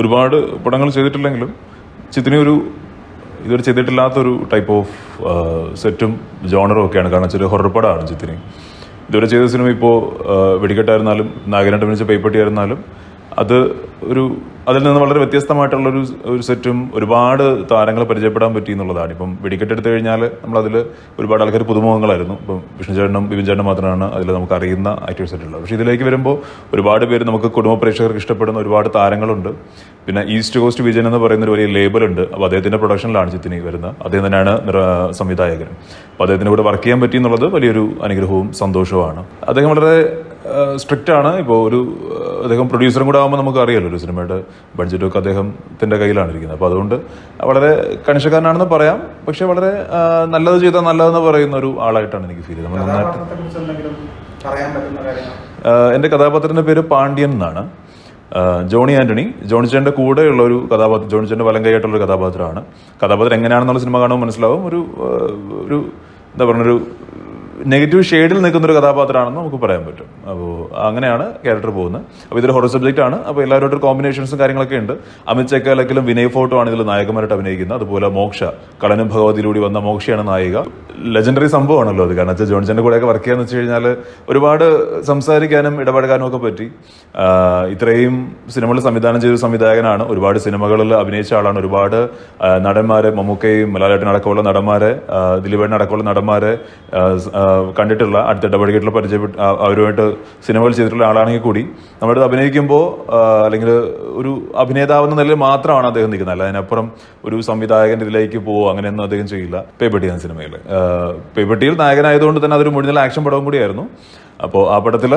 ഒരുപാട് പടങ്ങൾ ചെയ്തിട്ടില്ലെങ്കിലും ചിത്തിനി ഒരു ഇതുവരെ ചെയ്തിട്ടില്ലാത്തൊരു ടൈപ്പ് ഓഫ് സെറ്റും ജോണറും ഒക്കെയാണ്. കാരണം വെച്ചാൽ ഹൊറർ പടമാണ് ചിത്തിനി. ഇതുവരെ ചെയ്ത സിനിമ ഇപ്പോൾ വെടിക്കെട്ടായിരുന്നാലും നാഗരണ്ട മിനിച്ച പേപ്പട്ടി ആയിരുന്നാലും അത് ഒരു അതിൽ നിന്ന് വളരെ വ്യത്യസ്തമായിട്ടുള്ള ഒരു ഒരു സെറ്റും ഒരുപാട് താരങ്ങൾ പരിചയപ്പെടാൻ പറ്റി എന്നുള്ളതാണ്. ഇപ്പം വെടിക്കെട്ട് എടുത്തു കഴിഞ്ഞാൽ നമ്മളതിൽ ഒരുപാട് ആൾക്കാർ പുതുമുഖങ്ങളായിരുന്നു. ഇപ്പം വിഷ്ണു ചേട്ടനും ചേട്ടനും മാത്രമാണ് അതിൽ നമുക്ക് അറിയുന്ന ആക്ടേഴ്സ് ആയിട്ടുള്ളത് പക്ഷേ ഇതിലേക്ക് വരുമ്പോൾ ഒരുപാട് പേര് നമുക്ക് കുടുംബ പ്രേക്ഷകർക്ക് ഇഷ്ടപ്പെടുന്ന ഒരുപാട് താരങ്ങളുണ്ട്. പിന്നെ ഈസ്റ്റ് കോസ്റ്റ് വിജയൻ എന്ന് പറയുന്ന ഒരു വലിയ ലേബലുണ്ട്. അപ്പോൾ അദ്ദേഹത്തിന്റെ പ്രൊഡക്ഷനിലാണ് ചിത്തിനി വരുന്നത്. അദ്ദേഹം തന്നെയാണ് സംവിധായകൻ. അപ്പോൾ അദ്ദേഹത്തിന്റെ കൂടെ വർക്ക് ചെയ്യാൻ പറ്റി എന്നുള്ളത് വലിയൊരു അനുഗ്രഹവും സന്തോഷവുമാണ്. അദ്ദേഹം വളരെ സ്ട്രിക്റ്റ് ആണ്. ഇപ്പോൾ ഒരു അദ്ദേഹം പ്രൊഡ്യൂസറും കൂടെ ആകുമ്പോൾ നമുക്ക് അറിയാലോ ഒരു സിനിമയുടെ ബഡ്ജറ്റൊക്കെ അദ്ദേഹത്തിന്റെ കയ്യിലാണ് ഇരിക്കുന്നത്. അപ്പോൾ അതുകൊണ്ട് വളരെ കണിശക്കാരനാണെന്ന് പറയാം. പക്ഷേ വളരെ നല്ലത് ചെയ്താൽ നല്ലതെന്ന് പറയുന്ന ഒരു ആളായിട്ടാണ് എനിക്ക് ഫീൽ നമ്മൾ നന്നായിട്ട് എന്റെ കഥാപാത്രത്തിന്റെ പേര് പാണ്ഡ്യൻ എന്നാണ്. ജോണി ആന്റണി ജോണിച്ചേന്റെ കൂടെയുള്ള ഒരു കഥാപാത്രം ജോണിച്ചേന്റെ വലങ്കയായിട്ടുള്ള ഒരു കഥാപാത്രമാണ്. കഥാപാത്രം എങ്ങനെയാണെന്നുള്ള സിനിമ കാണുമ്പോൾ മനസ്സിലാവും. ഒരു ഒരു എന്താ പറയുക ഒരു നെഗറ്റീവ് ഷെയ്ഡിൽ നിൽക്കുന്ന ഒരു കഥാപാത്രമാണെന്ന് നമുക്ക് പറയാൻ പറ്റും. അപ്പോൾ അങ്ങനെയാണ് ക്യാരക്ടർ പോകുന്നത്. അപ്പോൾ ഇതൊരു ഹൊറർ സബ്ജക്റ്റ് ആണ്. അപ്പോൾ എല്ലാവരും കോമ്പിനേഷൻസും കാര്യങ്ങളൊക്കെ ഉണ്ട്. അമിത് ചെക്കാലക്കിലും വിനയ് ഫോട്ടോ ആണ് ഇതിൽ നായകന്മാരായിട്ട് അഭിനയിക്കുന്നത്. അതുപോലെ മോക്ഷ. കളനും ഭഗവതിയിലൂടെ വന്ന മോക്ഷയാണ് നായിക. ലെജൻഡറി സംഭവമാണല്ലോ അത്. കാരണം ജോൺസന്റെ കൂടെയൊക്കെ വർക്ക് ചെയ്യാന്ന് വെച്ച് കഴിഞ്ഞാൽ ഒരുപാട് സംസാരിക്കാനും ഇടപഴകാനും ഒക്കെ പറ്റി. ഇത്രയും സിനിമകൾ സംവിധാനം ചെയ്ത സംവിധായകനാണ്. ഒരുപാട് സിനിമകളിൽ അഭിനയിച്ച ആളാണ്. ഒരുപാട് നടന്മാരെ മമ്മൂക്കയും അടക്കമുള്ള നടന്മാരെ അടക്കമുള്ള നടന്മാരെ കണ്ടിട്ടുള്ള അടുത്ത ഇടപഴകിയിട്ടുള്ള പരിചയപ്പെട്ട് അവരുമായിട്ട് സിനിമകൾ ചെയ്തിട്ടുള്ള ആളാണെങ്കിൽ കൂടി നമ്മുടെ അഭിനയിക്കുമ്പോൾ അല്ലെങ്കിൽ ഒരു അഭിനേതാവ് എന്ന നിലയിൽ മാത്രമാണ് അദ്ദേഹം നിൽക്കുന്നത്. അല്ല അതിനപ്പുറം ഒരു സംവിധായകന്റെ ഇതിലേക്ക് പോകുമോ അങ്ങനെയൊന്നും അദ്ദേഹം ചെയ്യില്ല. പേപ്പട്ടി എന്ന സിനിമയിൽ പേപ്പട്ടിയിൽ നായകനായതുകൊണ്ട് തന്നെ അതൊരു മുഴുവൻ ആക്ഷൻ പടവും കൂടിയായിരുന്നു. അപ്പോൾ ആ പടത്തിൽ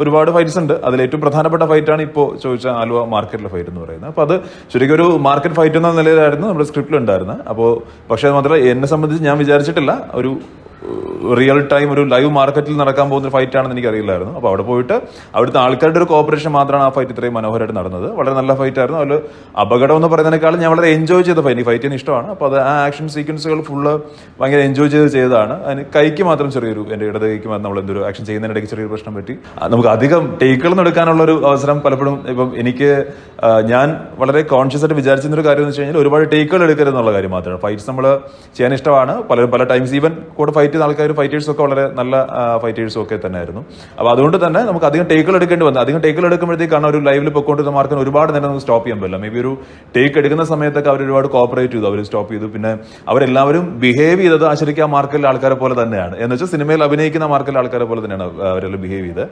ഒരുപാട് ഫൈറ്റ്സ് ഉണ്ട്. അതിൽ ഏറ്റവും പ്രധാനപ്പെട്ട ഫൈറ്റാണ് ഇപ്പോൾ ചോദിച്ച ആലുവ മാർക്കറ്റിലെ ഫൈറ്റ് എന്ന് പറയുന്നത്. അപ്പോൾ അത് ശരിക്കും ഒരു മാർക്കറ്റ് ഫൈറ്റ് എന്ന നിലയിലായിരുന്നു നമ്മുടെ സ്ക്രിപ്റ്റിൽ ഉണ്ടായിരുന്നത് അപ്പോൾ പക്ഷേ അത് മാത്രമല്ല എന്നെ സംബന്ധിച്ച് ഞാൻ വിചാരിച്ചിട്ടില്ല. ഒരു റിയൽ ടൈം ഒരു ലൈവ് മാർക്കറ്റിൽ നടക്കാൻ പോകുന്ന ഫൈറ്റ് ആണെന്ന് എനിക്ക് അറിയില്ലായിരുന്നു അപ്പോൾ അവിടെ പോയിട്ട് അവിടുത്തെ ആൾക്കാരുടെ ഒരു കോപ്പറേഷൻ മാത്രമാണ് ആ ഫൈറ്റ് ഇത്രയും മനോഹരമായിട്ട് നടന്നത്. വളരെ നല്ല ഫൈറ്റ് ആയിരുന്നു. അതിൽ അപകടം എന്ന് പറയുന്നതിനേക്കാളും ഞാൻ വളരെ എൻജോയ് ചെയ്ത ഫൈറ്റ് ഈ ഫൈറ്റ് എനിക്ക് ഇഷ്ടമാണ്. അപ്പോൾ അത് ആ ആക്ഷൻ സീക്വൻസുകൾ ഫുള്ള് ഭയങ്കര എൻജോയ് ചെയ്ത് ചെയ്തതാണ്. അതിന് കൈക്ക് മാത്രം ചെറിയൊരു എന്റെ ഇടത് കൈക്ക് മാത്രം നമ്മൾ എന്തൊരു ആക്ഷൻ ചെയ്യുന്നതിനിടയ്ക്ക് ചെറിയൊരു പ്രശ്നം പറ്റി. നമുക്ക് അധികം ടേക്കുകളൊന്നും എടുക്കാനുള്ള ഒരു അവസരം പലപ്പോഴും ഇപ്പം എനിക്ക് ഞാൻ വളരെ കോൺഷ്യസ് ആയിട്ട് വിചാരിച്ചിരുന്ന ഒരു കാര്യം എന്ന് വെച്ച് കഴിഞ്ഞാൽ ഒരുപാട് ടേക്കുകൾ എടുക്കരുത് എന്നുള്ള കാര്യം മാത്രമാണ്. ഫൈറ്റ്സ് നമ്മൾ ചെയ്യാൻ ഇഷ്ടമാണ്. പല പല ടൈംസ് ഈവൻ കൂടെ ഫൈറ്റ് ചെയ്യുന്ന ആൾക്കാർ ഫൈറ്റേഴ്സ് ഒക്കെ വളരെ നല്ല ഫൈറ്റേഴ്സും ഒക്കെ തന്നെയായിരുന്നു. അപ്പോൾ അതുകൊണ്ട് തന്നെ നമുക്ക് അധികം ടേക്കുകൾ എടുക്കേണ്ടി വന്നു. അധികം ടേക്കുകൾ എടുക്കുമ്പോഴത്തേക്കാണ് ഒരു ലൈവിൽ പൊക്കോണ്ടിരുന്ന മാർക്കിന് ഒരുപാട് നേരം നമുക്ക് സ്റ്റോപ്പ് ചെയ്യാൻ പറ്റില്ല. മേ ബി ഒരു ടേക്ക് എടുക്കുന്ന സമയത്തൊക്കെ അവർ ഒരുപാട് കോപ്പറേറ്റ് ചെയ്തു. അവർ സ്റ്റോപ്പ് ചെയ്തു. പിന്നെ അവരെല്ലാവരും ബിഹേവ് ചെയ്തത് ആശ്രയിക്കുക മാർക്കിലെ ആൾക്കാരെ പോലെ തന്നെയാണ്. എന്ന് വെച്ചാൽ സിനിമയിൽ അഭിനയിക്കുന്ന മാർക്കിലെ ആൾക്കാരെ പോലെ തന്നെയാണ് അവരെല്ലാം ബിഹേവ് ചെയ്ത്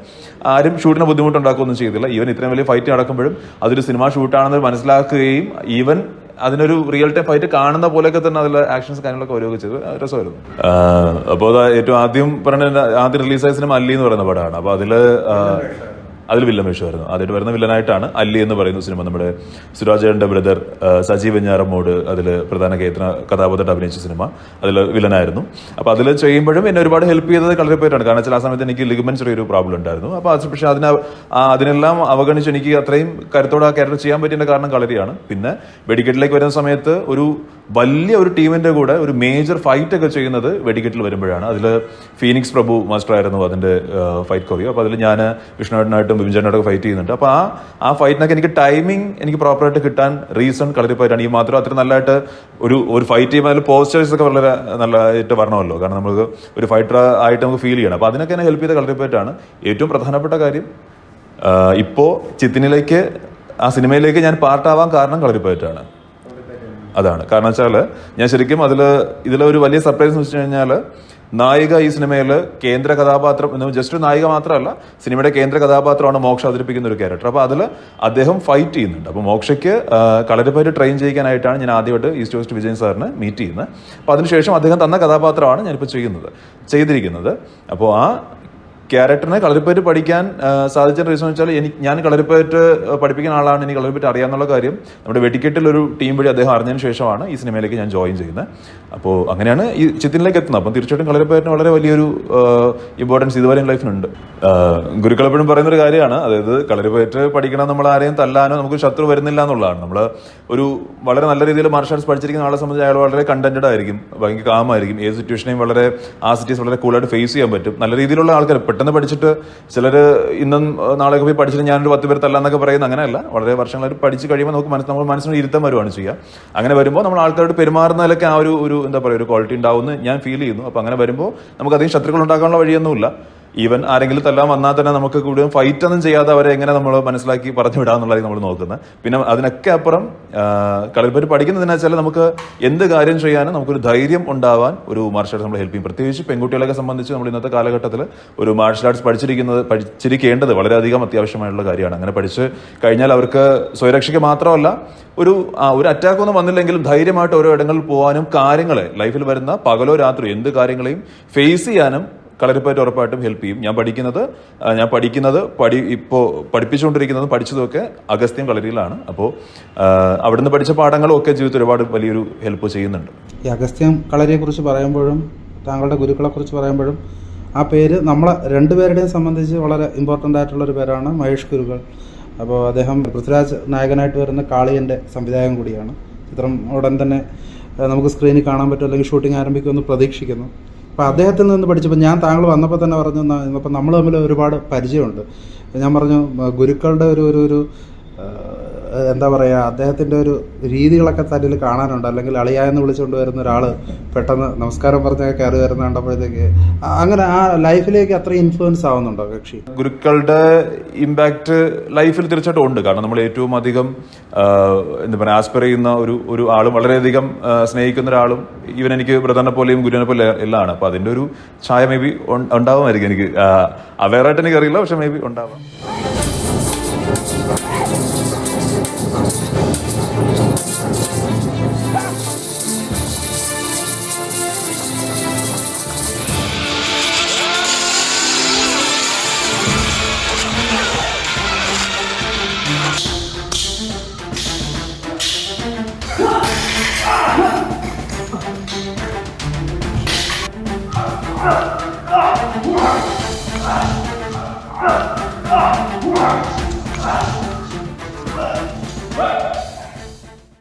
ആരും ഷൂട്ടിന് ബുദ്ധിമുട്ടുണ്ടാക്കുകയൊന്നും ചെയ്തില്ല. ഈവൻ ഇത്രയും വലിയ ഫൈറ്റ് നടക്കുമ്പോഴും അതൊരു സിനിമ ഷൂട്ടാണെന്ന് മനസ്സിലാക്കുകയും ഈവൻ അതിനൊരു റിയൽ ടൈം ഫൈറ്റ് കാണുന്ന പോലെയൊക്കെ തന്നെ അതിൽ ആക്ഷൻസ് കാര്യങ്ങളൊക്കെ ഉപയോഗിച്ചത് രസമായിരുന്നു. അപ്പോൾ ഏറ്റവും ആദ്യം പറഞ്ഞ ആദ്യം റിലീസായ സിനിമ അല്ലി എന്ന് പറയുന്ന പടമാണ്. അപ്പോൾ അതിൽ അതിൽ വില്ലൻ വേഷമായിരുന്നു. ആദ്യമായിട്ട് വരുന്ന വില്ലനായിട്ടാണ് അല്ലി എന്ന് പറയുന്ന സിനിമ. നമ്മുടെ സുരാജേന്റെ ബ്രദർ സജീവ് വെഞ്ഞാറമ്മോട് അതിൽ പ്രധാന കേന്ദ്ര കഥാപാത്രമായിട്ട് അഭിനയിച്ച സിനിമ. അതിൽ വില്ലനായിരുന്നു. അപ്പോൾ അതിൽ ചെയ്യുമ്പോഴും എന്നെ ഒരുപാട് ഹെൽപ്പ് ചെയ്തത് കളറിപ്പോയിട്ടാണ് കാരണം വെച്ചാൽ ആ സമയത്ത് എനിക്ക് ലിഗമെന്റ് ചെറിയൊരു പ്രോബ്ലം ഉണ്ടായിരുന്നു. അപ്പോൾ അത് പക്ഷേ അതിനെ അതിനെല്ലാം അവഗണിച്ച് എനിക്ക് അത്രയും കരുത്തോടെ ആ ക്യാരക്ടർ ചെയ്യാൻ പറ്റിയ കാരണം കളരിയാണ്. പിന്നെ വെടിക്കെട്ടിലേക്ക് വരുന്ന സമയത്ത് ഒരു വലിയ ഒരു ടീമിന്റെ കൂടെ ഒരു മേജർ ഫൈറ്റ് ഒക്കെ ചെയ്യുന്നത് വെടിക്കെട്ടിൽ വരുമ്പോഴാണ്. അതിൽ ഫീനിക്സ് പ്രഭു മാസ്റ്റർ ആയിരുന്നു അതിന്റെ ഫൈറ്റ് കൊറിയോ അപ്പോൾ അതിൽ ഞാൻ വിഷ്ണുവേട്ടനായിട്ടും ബിംജനായിട്ടൊക്കെ ഫൈറ്റ് ചെയ്യുന്നുണ്ട്. അപ്പോൾ ആ ആ ഫൈറ്റിനൊക്കെ എനിക്ക് ടൈമിംഗ് എനിക്ക് പ്രോപ്പറായിട്ട് കിട്ടാൻ റീസൺ കളരിപ്പായിട്ടാണ് ഈ മാത്രം അത്ര നല്ലതായിട്ട് ഒരു ഒരു ഫൈറ്റ് ചെയ്യുമ്പോൾ അതിൽ പോസ്റ്റേഴ്സ് ഒക്കെ വളരെ നല്ലതായിട്ട് വരണമല്ലോ. കാരണം നമുക്ക് ഒരു ഫൈറ്റർ ആയിട്ട് നമുക്ക് ഫീൽ ചെയ്യണം. അപ്പോൾ അതിനൊക്കെ എന്നെ ഹെൽപ്പ് ചെയ്ത കളരിപ്പായിട്ടാണ് ഏറ്റവും പ്രധാനപ്പെട്ട കാര്യം. ഇപ്പോൾ ഇപ്പോ ചിത്തിനിലേക്ക് ആ സിനിമയിലേക്ക് ഞാൻ പാർട്ടാവാൻ കാരണം കളരിപ്പയറ്റാണ് അതാണ്. കാരണം വെച്ചാൽ ഞാൻ ശരിക്കും അതിൽ ഇതിലൊരു വലിയ സർപ്രൈസ് എന്ന് വെച്ച് കഴിഞ്ഞാൽ നായിക ഈ സിനിമയിൽ കേന്ദ്ര കഥാപാത്രം ജസ്റ്റ് ഒരു നായിക മാത്രമല്ല സിനിമയുടെ കേന്ദ്ര കഥാപാത്രമാണ് മോക്ഷ അവതരിപ്പിക്കുന്ന ഒരു ക്യാരക്ടർ അപ്പോൾ അതിൽ അദ്ദേഹം ഫൈറ്റ് ചെയ്യുന്നുണ്ട്. അപ്പോൾ മോക്ഷയ്ക്ക് കളരിപ്പയറ്റ് ട്രെയിൻ ചെയ്യിക്കാനായിട്ടാണ് ഞാൻ ആദ്യമായിട്ട് ഈസ്റ്റ് വെസ്റ്റ് വിജയൻ സാറിന് മീറ്റ് ചെയ്യുന്നത്. അപ്പോൾ അതിനുശേഷം അദ്ദേഹം തന്ന കഥാപാത്രമാണ് ഞാനിപ്പോൾ ചെയ്യുന്നത് ചെയ്തിരിക്കുന്നത്. അപ്പോൾ ആ ക്യാരക്ടറിനെ കളരിപ്പയറ്റ് പഠിക്കാൻ സാധിച്ച റീസൺ വെച്ചാൽ എനിക്ക് ഞാൻ കളരിപ്പയറ്റ് പഠിപ്പിക്കുന്ന ആളാണ് എനിക്ക് കളരിപ്പയറ്റ് അറിയാമെന്നുള്ള കാര്യം നമ്മുടെ വെടിക്കെട്ടിൽ ഒരു ടീം വഴി അദ്ദേഹം അറിഞ്ഞതിന് ശേഷമാണ് ഈ സിനിമയിലേക്ക് ഞാൻ ജോയിൻ ചെയ്യുന്നത്. അപ്പോൾ അങ്ങനെയാണ് ഈ ചിത്രത്തിലേക്ക് എത്തുന്നത്. അപ്പം തീർച്ചയായിട്ടും കളരിപ്പയറ്റിന് വളരെ വലിയൊരു ഇമ്പോർട്ടൻസ് ഇതുവരെ ലൈഫിനുണ്ട് ഗുരുക്കൾ എപ്പോഴും പറയുന്ന ഒരു കാര്യമാണ്. അതായത് കളരിപ്പയറ്റ് പഠിക്കണം നമ്മൾ ആരെയും തല്ലാനോ നമുക്ക് ശത്രു വരുന്നില്ല എന്നുള്ളതാണ്. നമ്മൾ ഒരു വളരെ നല്ല രീതിയിൽ മാർഷൽ ആർട്സ് പഠിച്ചിരിക്കുന്ന ആളെ സംബന്ധിച്ച് അയാൾ വളരെ കണ്ടന്റഡ് ആയിരിക്കും ഭയങ്കര കാമായിരിക്കും ഏത് സിറ്റുവേഷനെയും വളരെ ആ സിറ്റുവേഷൻ വളരെ കൂളായിട്ട് ഫേസ് ചെയ്യാൻ പറ്റും. നല്ല രീതിയിലുള്ള ആൾക്കാർ പെട്ടെന്ന് പെട്ടെന്ന് പഠിച്ചിട്ട് ചിലർ ഇന്നും നാളെയൊക്കെ പോയി പഠിച്ചിട്ട് ഞാനൊരു പത്ത് പേർ തല്ലാന്നൊക്കെ പറയുന്നത് അങ്ങനെയല്ല. വളരെ വർഷങ്ങളായിട്ട് പഠിച്ച് കഴിയുമ്പോൾ നമുക്ക് മനസ്സ് നമ്മൾ മനസ്സിന് ഇരുത്തം വരുവാണ് ചെയ്യുക അങ്ങനെ വരുമ്പോൾ നമ്മൾ ആൾക്കാരോട് പെരുമാറുന്നതിലൊക്കെ ആ ഒരു ഒരു എന്താ പറയുക ഒരു ക്വാളിറ്റി ഉണ്ടാവുമെന്ന് ഞാൻ ഫീൽ ചെയ്യുന്നു. അപ്പോൾ അങ്ങനെ വരുമ്പോൾ നമുക്ക് അധികം ശത്രുക്കൾ ഉണ്ടാക്കാനുള്ള വഴിയൊന്നുമില്ല. ഈവൻ ആരെങ്കിലും തല്ലാൻ വന്നാൽ തന്നെ നമുക്ക് കൂടുതലും ഫൈറ്റ് ഒന്നും ചെയ്യാതെ അവരെ എങ്ങനെ നമ്മൾ മനസ്സിലാക്കി പറഞ്ഞു വിടാന്നുള്ളതായി നമ്മൾ നോക്കുന്നത്. പിന്നെ അതിനൊക്കെ അപ്പുറം കളിപ്പറ്റി പഠിക്കുന്നതിനാ വെച്ചാൽ നമുക്ക് എന്ത് കാര്യം ചെയ്യാനും നമുക്കൊരു ധൈര്യം ഉണ്ടാവാൻ ഒരു മാർഷൽ ആർട്സ് നമ്മൾ ഹെൽപ്പ് ചെയ്യും. പ്രത്യേകിച്ച് പെൺകുട്ടികളൊക്കെ സംബന്ധിച്ച് നമ്മൾ ഇന്നത്തെ കാലഘട്ടത്തിൽ ഒരു മാർഷൽ ആർട്സ് പഠിച്ചിരിക്കുന്നത് പഠിച്ചിരിക്കേണ്ടത് വളരെയധികം അത്യാവശ്യമായിട്ടുള്ള കാര്യമാണ്. അങ്ങനെ പഠിച്ച് കഴിഞ്ഞാൽ അവർക്ക് സ്വയരക്ഷയ്ക്ക് മാത്രമല്ല ഒരു ഒരു അറ്റാക്ക് ഒന്നും വന്നില്ലെങ്കിലും ധൈര്യമായിട്ട് ഓരോ ഇടങ്ങളിൽ പോകാനും കാര്യങ്ങളെ ലൈഫിൽ വരുന്ന പകലോ രാത്രിയോ എന്ത് കാര്യങ്ങളെയും ഫേസ് ചെയ്യാനും കളരിപ്പയറ്റ് ഉറപ്പായിട്ടും ഹെൽപ്പ് ചെയ്യും. ഞാൻ പഠിക്കുന്നത് ഞാൻ പഠിക്കുന്നത് പഠി ഇപ്പോൾ പഠിപ്പിച്ചുകൊണ്ടിരിക്കുന്നതും പഠിച്ചതുമൊക്കെ അഗസ്ത്യം കളരിയിലാണ്. അപ്പോൾ അവിടുന്ന് പഠിച്ച പാഠങ്ങളും ഒക്കെ ജീവിതത്തിൽ ഒരുപാട് വലിയൊരു ഹെൽപ്പ് ചെയ്യുന്നുണ്ട്. ഈ അഗസ്ത്യം കളരിയെക്കുറിച്ച് പറയുമ്പോഴും താങ്കളുടെ ഗുരുക്കളെക്കുറിച്ച് പറയുമ്പോഴും ആ പേര് നമ്മളെ രണ്ടുപേരുടെയും സംബന്ധിച്ച് വളരെ ഇമ്പോർട്ടന്റ് ആയിട്ടുള്ള ഒരു പേരാണ് മഹേഷ് ഗുരുക്കൾ. അപ്പോൾ അദ്ദേഹം പൃഥ്വിരാജ് നായകനായിട്ട് വരുന്ന കാളിയന്റെ സംവിധായകൻ കൂടിയാണ്. ചിത്രം ഉടൻ തന്നെ നമുക്ക് സ്ക്രീനിൽ കാണാൻ പറ്റും അല്ലെങ്കിൽ ഷൂട്ടിംഗ് ആരംഭിക്കുമെന്ന് പ്രതീക്ഷിക്കുന്നു. അപ്പോൾ അദ്ദേഹത്തിൽ നിന്ന് പഠിച്ചപ്പോൾ ഞാൻ താങ്കൾ വന്നപ്പോൾ തന്നെ പറഞ്ഞു അപ്പോൾ നമ്മൾ തമ്മിൽ ഒരുപാട് പരിചയമുണ്ട്. ഞാൻ പറഞ്ഞു ഗുരുക്കളുടെ ഒരു ഒരു ഒരു എന്താ പറയുക അദ്ദേഹത്തിന്റെ ഒരു രീതികളൊക്കെ തന്നിൽ കാണാനുണ്ട്. അല്ലെങ്കിൽ അളിയായെന്ന് വിളിച്ചുകൊണ്ട് വരുന്ന ഒരാൾ പെട്ടെന്ന് നമസ്കാരം പറഞ്ഞൊക്കെ കയറി വരുന്ന കണ്ടപ്പോഴത്തേക്ക് അങ്ങനെ ആ ലൈഫിലേക്ക് അത്ര ഇൻഫ്ലുവൻസ് ആവുന്നുണ്ടോ കക്ഷി? ഗുരുക്കളുടെ ഇമ്പാക്റ്റ് ലൈഫിൽ തീർച്ചയായിട്ടും ഉണ്ട്. കാരണം നമ്മൾ ഏറ്റവും അധികം എന്താ പറയുക ആസ്പയർ ചെയ്യുന്ന ഒരു ഒരു ആളും വളരെയധികം സ്നേഹിക്കുന്ന ഒരാളും ഈവൻ എനിക്ക് ബ്രദറിനെ പോലെയും ഗുരുവിനെ പോലെ എല്ലാം ആണ് അപ്പൊ അതിന്റെ ഒരു ഛായ മേ ബി ഉണ്ടാവുമായിരിക്കും എനിക്ക്. അവയറായിട്ട് എനിക്ക് അറിയില്ല പക്ഷെ മേ ബി ഉണ്ടാവാം. 三四二一